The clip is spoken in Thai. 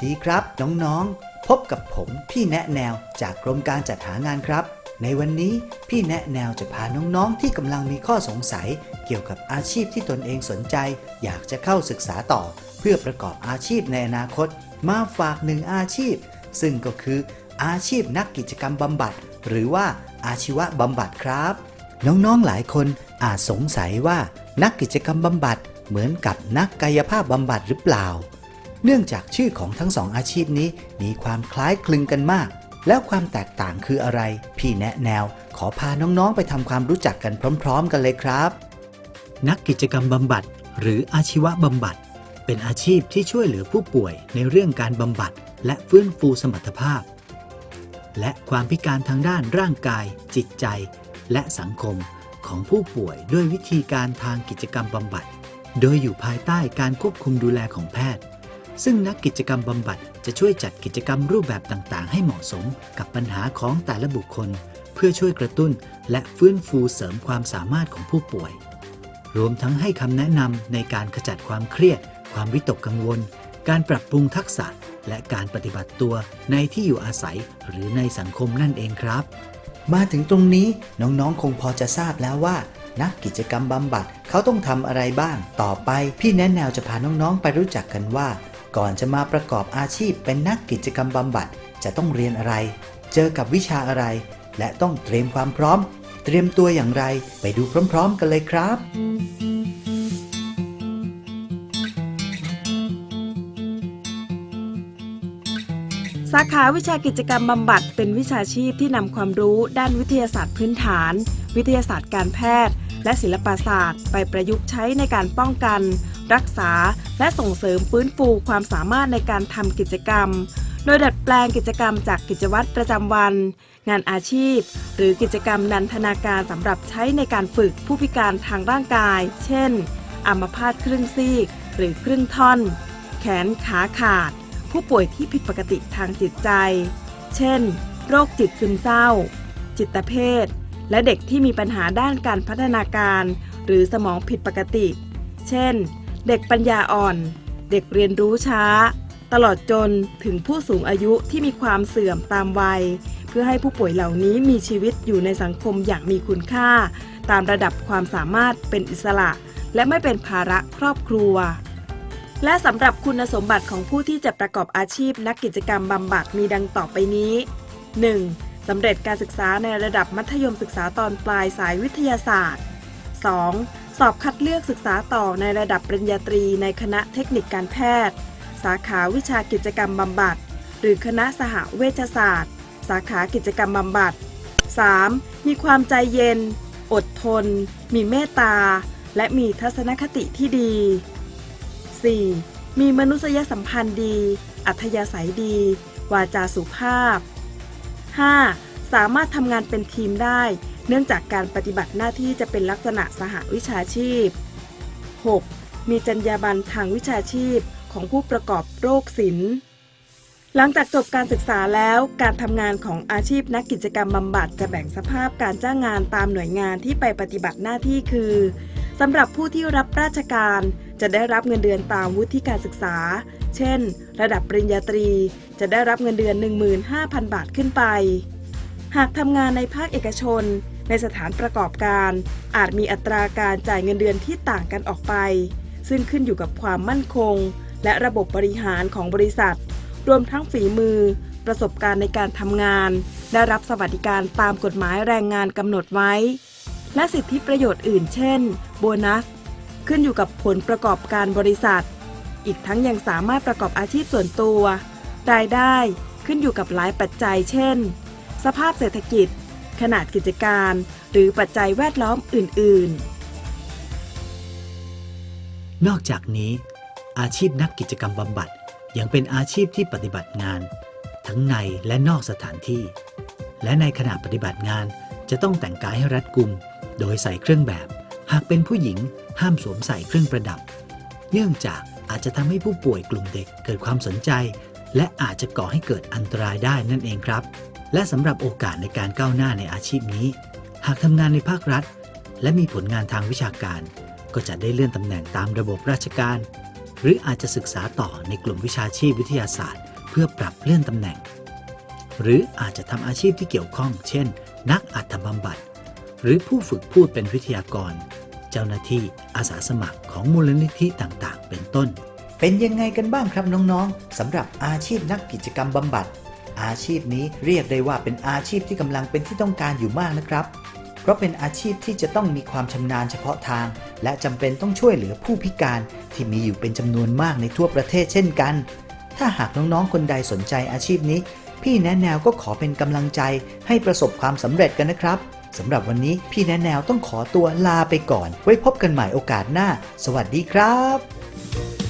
สวัสดีครับน้องๆ พบกับผมพี่แนะแนวจากกรมการจัดหางานครับ ในวันนี้พี่แนะแนวจะพาน้องๆ ที่กำลังมีข้อสงสัย เกี่ยวกับอาชีพที่ตนเองสนใจ อยากจะเข้าศึกษาต่อ เพื่อประกอบอาชีพในอนาคต มาฝากหนึ่งอาชีพ ซึ่งก็คืออาชีพนักกิจกรรมบำบัด หรือว่าอาชีวะบำบัดครับ น้องๆหลายคนอาจสงสัยว่านักกิจกรรมบำบัดเหมือนกับนักกายภาพบำบัดหรือเปล่า เนื่องจากชื่อของทั้งสองอาชีพนี้มีความคล้ายคลึงกันมาก แล้วความแตกต่างคืออะไร พี่แนะแนวขอพาน้องๆไปทำความรู้จักกันพร้อม ๆ กันเลยครับ นักกิจกรรมบำบัด หรืออาชีวะบำบัด เป็นอาชีพที่ช่วยเหลือผู้ป่วยในเรื่องการบำบัด และฟื้นฟูสมรรถภาพ และความพิการทางด้านร่างกาย จิตใจ และสังคมของผู้ป่วยด้วยวิธีการทางกิจกรรมบำบัด โดยอยู่ภายใต้การควบคุมดูแลของแพทย์ ซึ่งนักกิจกรรมบำบัดจะช่วยจัดกิจกรรมรูปแบบต่างๆ ให้เหมาะสมกับปัญหาของแต่ละบุคคล เพื่อช่วยกระตุ้นและฟื้นฟูเสริมความสามารถของผู้ป่วย รวมทั้งให้คำแนะนำในการขจัดความเครียด ความวิตกกังวล การปรับปรุงทักษะ และการปฏิบัติตัวในที่อยู่อาศัยหรือในสังคมนั่นเองครับ มาถึงตรงนี้น้องๆคงพอจะทราบแล้วว่านักกิจกรรมบำบัดเขาต้องทำอะไรบ้าง ต่อไป พี่แนะแนวจะพาน้องๆ ไปรู้จักกันว่า ก่อนจะมาประกอบอาชีพเป็นนักกิจกรรมบำบัด จะต้องเรียนอะไร เจอกับวิชาอะไร และต้องเตรียมความพร้อม เตรียมตัวอย่างไรไปดูพร้อม ๆ กันเลยครับสาขาวิชากิจกรรมบำบัด เป็นวิชาชีพที่นำความรู้ด้านวิทยาศาสตร์พื้นฐาน วิทยาศาสตร์การแพทย์ และศิลปศาสตร์ ไปประยุกต์ใช้ในการป้องกัน รักษา และส่งเสริมฟื้นฟูความสามารถในการทำกิจกรรม โดยดัดแปลงกิจกรรมจากกิจวัตรประจำวัน งานอาชีพ หรือกิจกรรมนันทนาการสำหรับใช้ในการฝึกผู้พิการทางร่างกาย เช่นอัมพาตครึ่งซีก หรือครึ่งท่อน แขนขาขาด ผู้ป่วยที่ผิดปกติทางจิตใจ เช่น โรคจิตซึมเศร้า จิตเภท และเด็กที่มีปัญหาด้านการพัฒนาการ หรือสมองผิดปกติ เช่น เด็กปัญญาอ่อน เด็กเรียนรู้ช้า ตลอดจนถึงผู้สูงอายุที่มีความเสื่อมตามวัย เพื่อให้ผู้ป่วยเหล่านี้มีชีวิตอยู่ในสังคมอย่างมีคุณค่า ตามระดับความสามารถเป็นอิสระ และไม่เป็นภาระครอบครัว และสำหรับคุณสมบัติของผู้ที่จะประกอบอาชีพนักกิจกรรมบำบัดมีดังต่อไปนี้ 1. สำเร็จการศึกษาในระดับมัธยมศึกษาตอนปลายสายวิทยาศาสตร์ 2. สอบคัดเลือกศึกษาต่อในระดับปริญญาตรีในคณะเทคนิคการแพทย์ สาขาวิชากิจกรรมบำบัด หรือคณะสหเวชศาสตร์ สาขากิจกรรมบำบัด 3. มีความใจเย็น อดทน มีเมตตา และมีทัศนคติที่ดี 4. มีมนุษยสัมพันธ์ดี อัธยาศัยดี วาจาสุภาพ 5. สามารถทำงานเป็นทีมได้ เนื่องจากการปฏิบัติหน้าที่จะเป็นลักษณะสหวิชาชีพ 6. มีจรรยาบรรณทางวิชาชีพของผู้ประกอบโรคศิลป์หลังจากจบการศึกษาแล้วการทำงานของอาชีพนักกิจกรรมบำบัดจะแบ่งสภาพการจ้างงานตามหน่วยงานที่ไปปฏิบัติหน้าที่คือสำหรับผู้ที่รับราชการจะได้รับเงินเดือนตามวุฒิการศึกษา เช่น ระดับปริญญาตรี จะได้รับเงินเดือน 15,000 บาทขึ้นไป หากทำงานในภาคเอกชน ในสถานประกอบการ อาจมีอัตราการจ่ายเงินเดือนที่ต่างกันออกไป ซึ่งขึ้นอยู่กับความมั่นคง และระบบบริหารของบริษัท รวมทั้งฝีมือ ประสบการณ์ในการทำงาน ได้รับสวัสดิการตามกฎหมายแรงงานกำหนดไว้ และสิทธิประโยชน์อื่นเช่น โบนัส ขึ้นอยู่กับผลประกอบการบริษัท อีกทั้งยังสามารถประกอบอาชีพส่วนตัว รายได้ขึ้นอยู่กับหลายปัจจัย เช่น สภาพเศรษฐกิจ ขนาดกิจการ หรือปัจจัยแวดล้อมอื่น ๆ นอกจากนี้ อาชีพนักกิจกรรมบำบัดยังเป็นอาชีพที่ปฏิบัติงาน ทั้งในและนอกสถานที่ และในขณะปฏิบัติงานจะต้องแต่งกายให้รัดกุม โดยใส่เครื่องแบบ หากเป็นผู้หญิงห้ามสวมใส่เครื่องประดับ เนื่องจากอาจจะทำให้ผู้ป่วยกลุ่มเด็กเกิดความสนใจ และอาจจะก่อให้เกิดอันตรายได้นั่นเองครับ และสำหรับโอกาสในการก้าวหน้าในอาชีพนี้ หากทำงานในภาครัฐ และมีผลงานทางวิชาการ ก็จะได้เลื่อนตำแหน่งตามระบบราชการ หรืออาจจะศึกษาต่อในกลุ่มวิชาชีพวิทยาศาสตร์ เพื่อปรับเลื่อนตำแหน่ง หรืออาจจะทำอาชีพที่เกี่ยวข้อง เช่น นักอัตบำบัดหรือผู้ฝึกพูดเป็นวิทยากร เจ้าหน้าที่อาสาสมัครของมูลนิธิต่างๆ เป็นต้น เป็นยังไงกันบ้างครับน้องๆสำหรับอาชีพนักกิจกรรมบำบัด อาชีพนี้เรียกได้ว่าเป็นอาชีพที่กำลังเป็นที่ต้องการอยู่มากนะครับ เพราะเป็นอาชีพที่จะต้องมีความชำนาญเฉพาะทาง และจำเป็นต้องช่วยเหลือผู้พิการที่มีอยู่เป็นจำนวนมากในทั่วประเทศเช่นกัน ถ้าหากน้องๆคนใดสนใจอาชีพนี้ พี่แนะแนวก็ขอเป็นกำลังใจให้ประสบความสำเร็จกันนะครับสำหรับวันนี้พี่แนะแนวต้องขอตัวลาไปก่อน ไว้พบกันใหม่โอกาสหน้า สวัสดีครับ